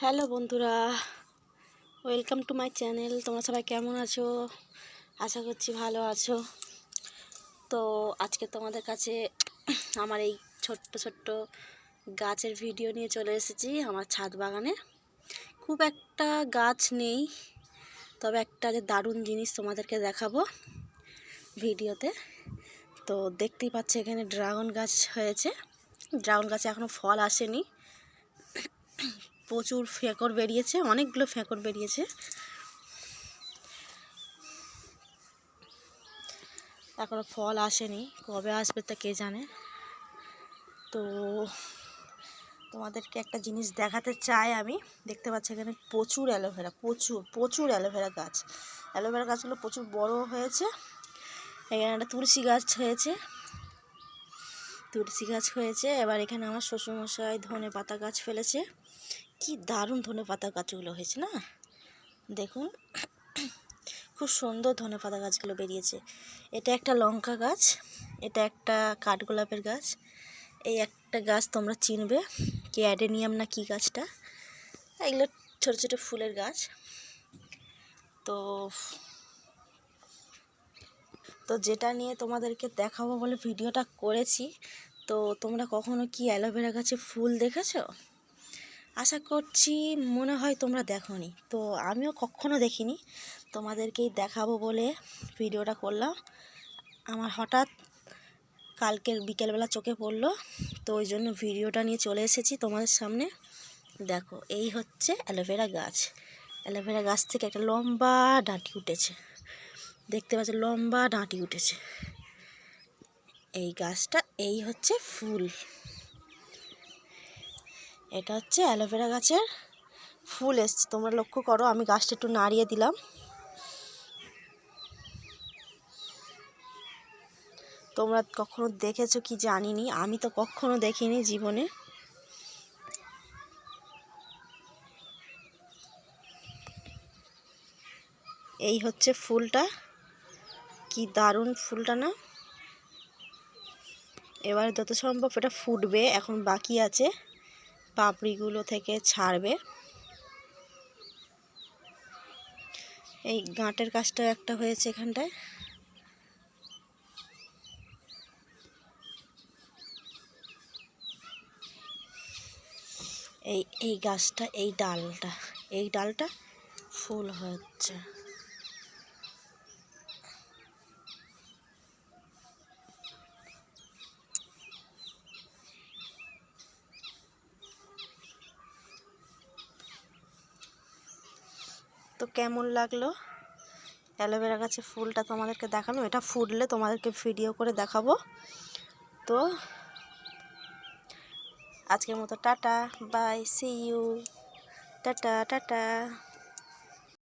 Hello বন্ধুরা, welcome to my channel. তোমরা সবাই কেমন আছো? আশা করছি ভালো আছো। তো আজকে তোমাদের কাছে আমার এই ছোট্ট ছোট্ট গাছের ভিডিও নিয়ে চলে এসেছি আমার ছাদ বাগানে। খুব একটা গাছ নেই, তবে একটা যে দারুণ জিনিস তোমাদেরকে দেখাবো ভিডিওতে। তো দেখতেই পাচ্ছি এখানে ড্রাগন গাছ হয়েছে। ড্রাগন গাছে এখনও ফল আসেনি। প্রচুর ফেঁকর বেরিয়েছে, অনেকগুলো ফেঁকর বেরিয়েছে। এখনও ফল আসেনি, কবে আসবে তা কে জানে? তো তোমাদেরকে একটা জিনিস দেখাতে চাই আমি। দেখতে পাচ্ছি এখানে প্রচুর অ্যালোভেরা, প্রচুর প্রচুর অ্যালোভেরা গাছ। অ্যালোভেরা গাছগুলো প্রচুর বড় হয়েছে। এখানে একটা তুলসী গাছ হয়েছে। তুলসী গাছ হয়েছে। এবার এখানে আমার শ্বশুরমশাই ধনে পাতা গাছ ফেলেছে। কি দারুণ ধনে পাতা গাছগুলো হয়েছে না? দেখুন, খুব সুন্দর ধনে পাতা গাছগুলো বেরিয়েছে। এটা একটা লঙ্কা গাছ, এটা একটা কাঠগোলাপের গাছ, এই একটা গাছ তোমরা চিনবে কি অ্যাডেনিয়াম না কি গাছটা। এগুলো ছোটো ছোটো ফুলের গাছ। তো তো যেটা নিয়ে তোমাদেরকে দেখাবো বলে ভিডিওটা করেছি, তো তোমরা কখনো কি অ্যালোভেরা গাছে ফুল দেখেছ? আশা করছি মনে হয় তোমরা দেখোনি। তো আমিও কখনো দেখিনি। তোমাদেরকেই দেখাবো বলে ভিডিওটা করলাম। আমার হঠাৎ কালকের বিকেলবেলা চোখে পড়ল। তো ওই জন্য ভিডিওটা নিয়ে চলে এসেছি তোমাদের সামনে। দেখো, এই হচ্ছে অ্যালোভেরা গাছ। অ্যালোভেরা গাছ থেকে একটা লম্বা ডাঁটি উঠেছে। দেখতে পাচ্ছ, লম্বা ডাঁটি উঠেছে। এই গাছটা, এই হচ্ছে ফুল। এটা হচ্ছে অ্যালোভেরা গাছের ফুল এসছে। তোমরা লক্ষ্য করো, আমি গাছটা একটু নাড়িয়ে দিলাম। তোমরা কখনো দেখেছ কি জানিনি? আমি তো কখনো দেখিনি জীবনে। এই হচ্ছে ফুলটা। কি দারুণ ফুলটা না? এবার যত সম্ভব এটা ফুটবে, এখন বাকি আছে। পাপড়িগুলো থেকে ছাড়বে। এই গাঁটের কাজটা একটা হয়েছে এখানটায়। এই এই গাছটা, এই ডালটা এই ডালটা ফুল হচ্ছে। তো কেমন লাগল? অ্যালোভেরা গাছে ফুলটা তোমাদেরকে দেখানো, এটা ফুটলে তোমাদেরকে ভিডিও করে দেখাবো। তো আজকের মতো tata, bye see you tata tata.